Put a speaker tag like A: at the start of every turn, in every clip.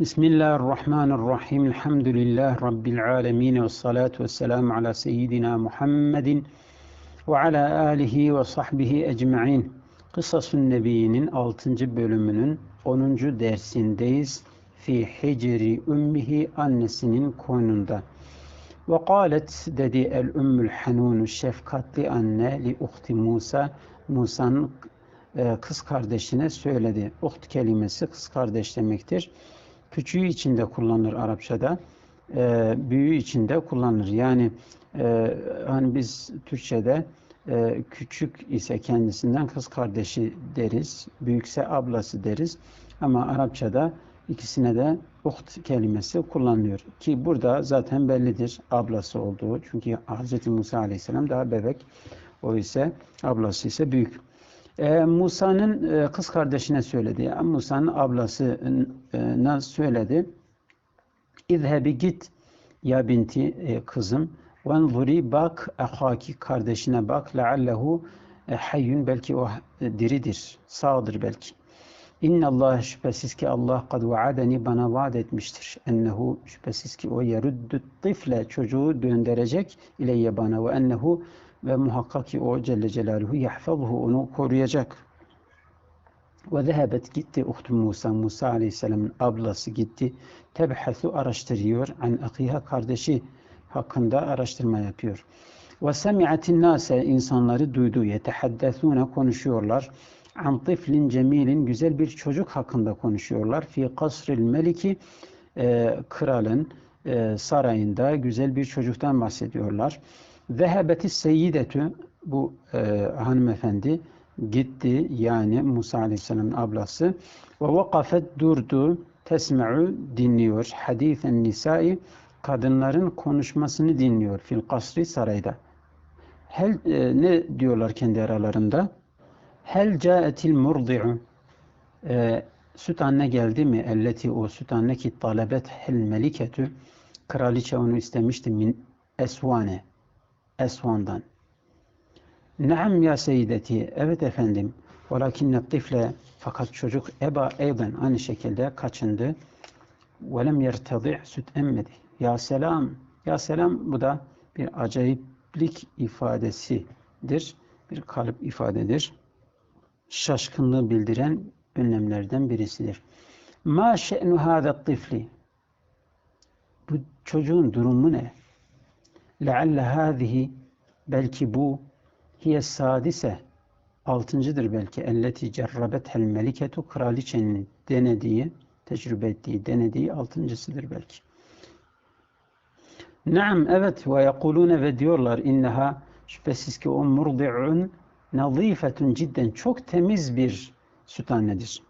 A: Bismillahirrahmanirrahim. Elhamdülillah Rabbil alemin. Ve salatu ve selamu ala seyyidina Muhammedin ve ala alihi ve sahbihi ecma'in. Kısasun Nebi'nin 6. bölümünün 10. dersindeyiz. Fi hicri ümmihi annesinin koynunda. Ve kalet dedi el ümmül hanunu şefkatli anne li uhti Musa. Musa'nın e, kız kardeşine söyledi. Uht kelimesi kız kardeş demektir. Küçüğü içinde kullanılır Arapçada. E, büyüğü içinde kullanılır. Yani e, hani biz Türkçe'de e, küçük ise kendisinden kız kardeşi deriz. Büyükse ablası deriz. Ama Arapçada ikisine de uht kelimesi kullanılıyor. Ki burada zaten bellidir ablası olduğu. Çünkü Hz. Musa Aleyhisselam daha bebek. O ise ablası ise büyük. Ee, Musa'nın e, kız kardeşine söyledi. Yani Musa'nın ablasına söyledi. İzhebi git ya binti e, kızım. Venzuri bak ahaki kardeşine bak. Leallehu e, hayyun belki o e, diridir. Sağdır belki. İnna Allah şüphesiz ki Allah kad vaadeni bana vaat etmiştir. Ennehu şüphesiz ki o yeruddu tifle çocuğu döndürecek ileyye bana ve ennehu ve muhakkak ki o Celle Celaluhu yahfazuhu onu koruyacak. Ve zehebet gitti uhtu Musa, Musa Aleyhisselam'ın ablası gitti. Tebhasu araştırıyor. An akiha kardeşi hakkında araştırma yapıyor. Ve semi'atin nase insanları duydu. Yetehaddesune konuşuyorlar. An tiflin cemilin güzel bir çocuk hakkında konuşuyorlar. Fi kasril meliki e, kralın e, sarayında güzel bir çocuktan bahsediyorlar. Zehebeti seyyidetü bu e, hanımefendi gitti yani Musa Aleyhisselam'ın ablası ve vakafet durdu tesme'u dinliyor hadisen nisai kadınların konuşmasını dinliyor fil kasri sarayda. Hel e, ne diyorlar kendi aralarında? Hel caetil murdi'u e, süt anne geldi mi? Elleti o süt anne ki talebet hel meliketü kraliçe onu istemişti min esvane Esvan'dan. Naam ya seyyideti. Evet efendim. Velakinne tifle fakat çocuk eba eyden aynı şekilde kaçındı. Velem yertadi' süt emmedi. Ya selam. Ya selam bu da bir acayiplik ifadesidir. Bir kalıp ifadedir. Şaşkınlığı bildiren önlemlerden birisidir. Ma şe'nu hâzet tifli. Bu çocuğun durumu ne? Lealle hâzihi belki bu hiye sadise altıncıdır belki elleti cerrabethel meliketu kraliçenin denediği tecrübe ettiği denediği altıncısıdır belki. Naam evet ve yekulune ve diyorlar inneha şüphesiz ki o murdi'un nazifetun cidden çok temiz bir süt annedir.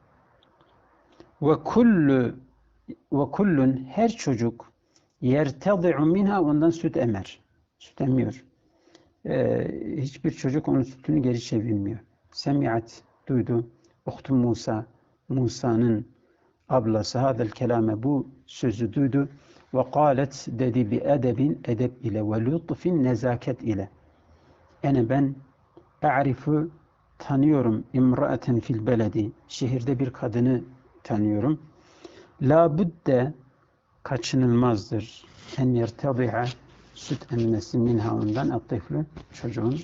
A: Ve kullu ve kullun her çocuk yertadi'u minha ondan süt emer. Süt emiyor. Ee, hiçbir çocuk onun sütünü geri çevirmiyor. Semiat duydu. Uhtu Musa Musa'nın ablası hadel kelame bu sözü duydu ve kalet dedi bir edebin edep ile ve lütfin nezaket ile. Yani ben e'rifu tanıyorum imra'eten fil beledi. Şehirde bir kadını tanıyorum. La budde kaçınılmazdır. En yertadi'a süt emmesi minha ondan çocuğun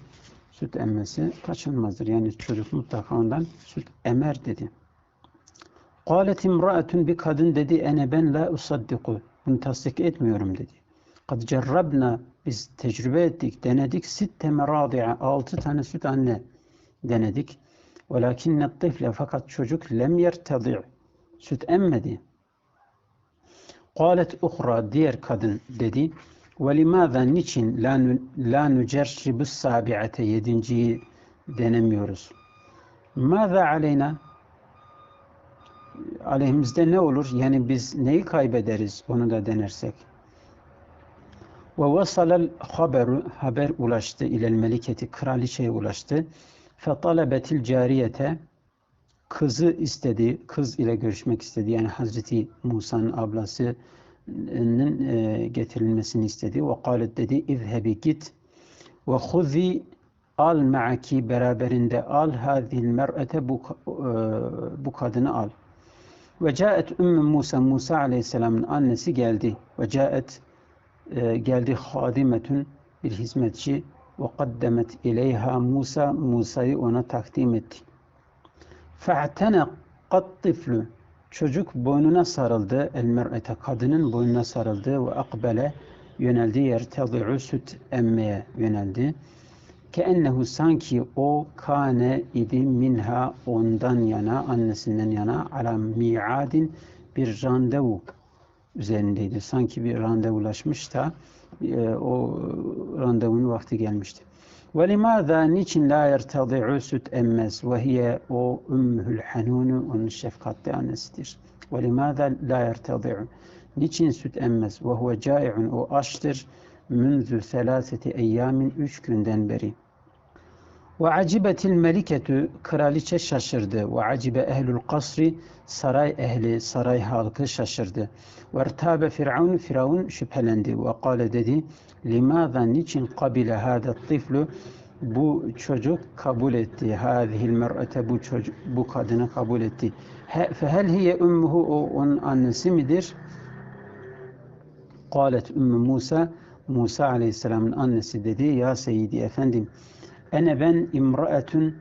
A: süt emmesi kaçınılmazdır. Yani çocuk mutlaka ondan süt emer dedi. Kâlet imra'atun bir kadın dedi ene ben la usaddiku. Bunu tasdik etmiyorum dedi. Kad cerrabna biz tecrübe ettik, denedik. Sitte meradi'a altı tane süt anne denedik. Velakinne tifle fakat çocuk lem yertadi' süt emmedi. Kâlet uhra diğer kadın dedi. Limâzâ niçin la nücerribus sabi'ate yedinciyi denemiyoruz. Mâzâ aleyna aleyhimizde ne olur? Yani biz neyi kaybederiz onu da denersek? Ve vasalel haber ulaştı ilel meliketi kraliçeye ulaştı. Fetalebetil cariyete kızı istedi, kız ile görüşmek istedi. Yani Hazreti Musa'nın ablası e, getirilmesini istedi. Ve kalet dedi izhebi git ve huzi al ma'aki beraberinde al hadil mer'ete bu, e, bu kadını al. Ve caet Ümmü Musa, Musa aleyhisselamın annesi geldi. Ve caet e, geldi hadimetün bir hizmetçi ve kaddemet ileyha Musa, Musa'yı ona takdim etti. Fe'tene kat tiflu Çocuk boynuna sarıldı. El mer'ete kadının boynuna sarıldı ve akbele yöneldi. Yertadi'u süt emmeye yöneldi. Keennehu sanki o kane idi minha ondan yana, annesinden yana ala mi'adin bir randevu üzerindeydi. Sanki bir randevulaşmış da e, o randevunun vakti gelmişti. Ve limâzâ niçin la yertadi'u süt emmez ve hiye o ümmühül hanûnu onun şefkatli annesidir. Ve limâzâ la yertadi'u niçin süt emmez ve huve cai'un o açtır münzü selâseti eyyamin üç günden beri. Ve acibetil meliketü kraliçe şaşırdı. Ve acibe ehlül kasri saray ehli, saray halkı şaşırdı. Ve ertabe firavun, firavun şüphelendi. Ve kâle dedi, limaza niçin kabile hâdet tiflu bu çocuk kabul etti. Hâzihil mer'ete bu çocuk, bu kadını kabul etti. Fehel hiye ümmühü o onun annesi midir? Kâlet ümmü Musa, Musa aleyhisselamın annesi dedi, ya seyyidi efendim, Ene ben imraetün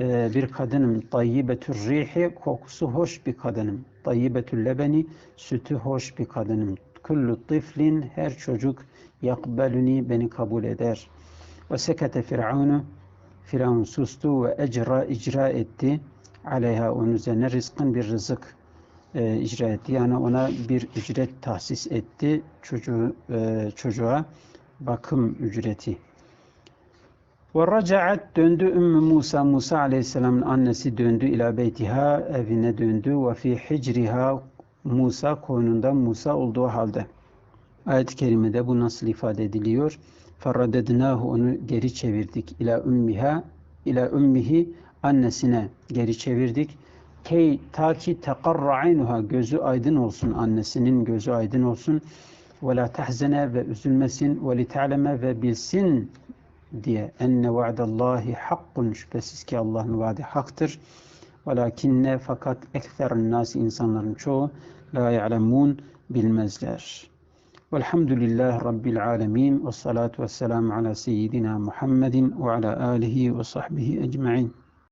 A: e, bir kadınım. Tayyibetür rihi kokusu hoş bir kadınım. Tayyibetül lebeni sütü hoş bir kadınım. Kullu tiflin her çocuk yakbeluni beni kabul eder. Ve sekete firavunu Firavun sustu ve ecra icra etti. Aleyha onun üzerine rızkın bir rızık e, icra etti. Yani ona bir ücret tahsis etti. Çocuğu, e, çocuğa bakım ücreti. Ve racaat döndü Ümmü Musa, Musa aleyhisselamın annesi döndü ila beytiha, evine döndü ve fi hicriha Musa koynunda Musa olduğu halde. Ayet-i kerimede bu nasıl ifade ediliyor? Ferradednahu onu geri çevirdik ila ümmiha, ila ümmihi annesine geri çevirdik. Key ta ki tekarra aynuha gözü aydın olsun annesinin gözü aydın olsun ve la tahzene ve üzülmesin ve li ve bilsin diye enne va'dallahi hakkun şüphesiz ki Allah'ın vaadi haktır. Velakinne fakat ekserun nasi insanların çoğu la ya'lemun bilmezler. Velhamdülillahi Rabbil alemin ve salatu ve selamu ala seyyidina Muhammedin ve ala alihi ve sahbihi ecma'in.